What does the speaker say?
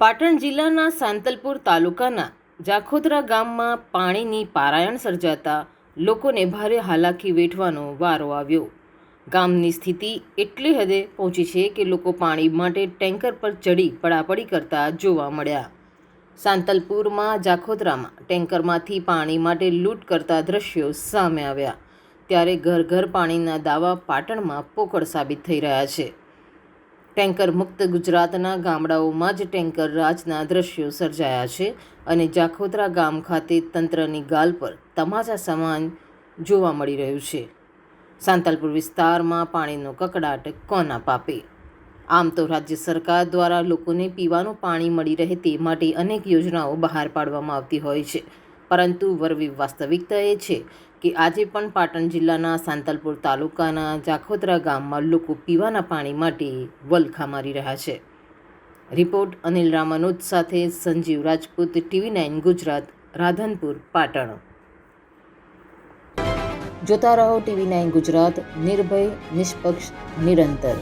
પાટણ જિલ્લાના સાંતલપુર તાલુકાના જાખોદરા ગામમાં પાણીની પારાયણ સર્જાતા લોકોને ભારે હાલાકી વેઠવાનો વારો આવ્યો. ગામની સ્થિતિ એટલી હદે પહોંચી છે કે લોકો પાણી માટે ટેન્કર પર ચડી પડાપડી કરતા જોવા મળ્યા. સાંતલપુરમાં જાખોદરામાં ટેન્કરમાંથી પાણી માટે લૂંટ કરતા દ્રશ્યો સામે આવ્યા. ત્યારે ઘર ઘર પાણીના દાવા પાટણમાં પોકળ સાબિત થઈ રહ્યા છે. ટેન્કર મુક્ત ગુજરાતના ગામડાઓમાં જ ટેન્કર રાજના દ્રશ્યો સર્જાયા છે અને જાખોદરા ગામ ખાતે તંત્રની ગાલ પર તમાચા સમાન જોવા મળી રહ્યું છે. સાંતલપુર વિસ્તારમાં પાણીનો કકડાટ કોના પાપે? આમ તો રાજ્ય સરકાર દ્વારા લોકોને પીવાનું પાણી મળી રહે તે માટે અનેક યોજનાઓ બહાર પાડવામાં આવતી હોય છે. પરંતુ વરવી વાસ્તવિકતા એ છે કે આજે પણ પાટણ જિલ્લાના સાંતલપુર તાલુકાના જાખોદરા ગામમાં લોકો પીવાના પાણી માટે વલખા મારી રહ્યા છે. રિપોર્ટ અનિલ રામાનુજ સાથે સંજીવ રાજપૂત, ટીવી નાઇન ગુજરાત, રાધનપુર, પાટણ. જોતા રહો ટીવી નાઇન ગુજરાત, નિર્ભય, નિષ્પક્ષ, નિરંતર.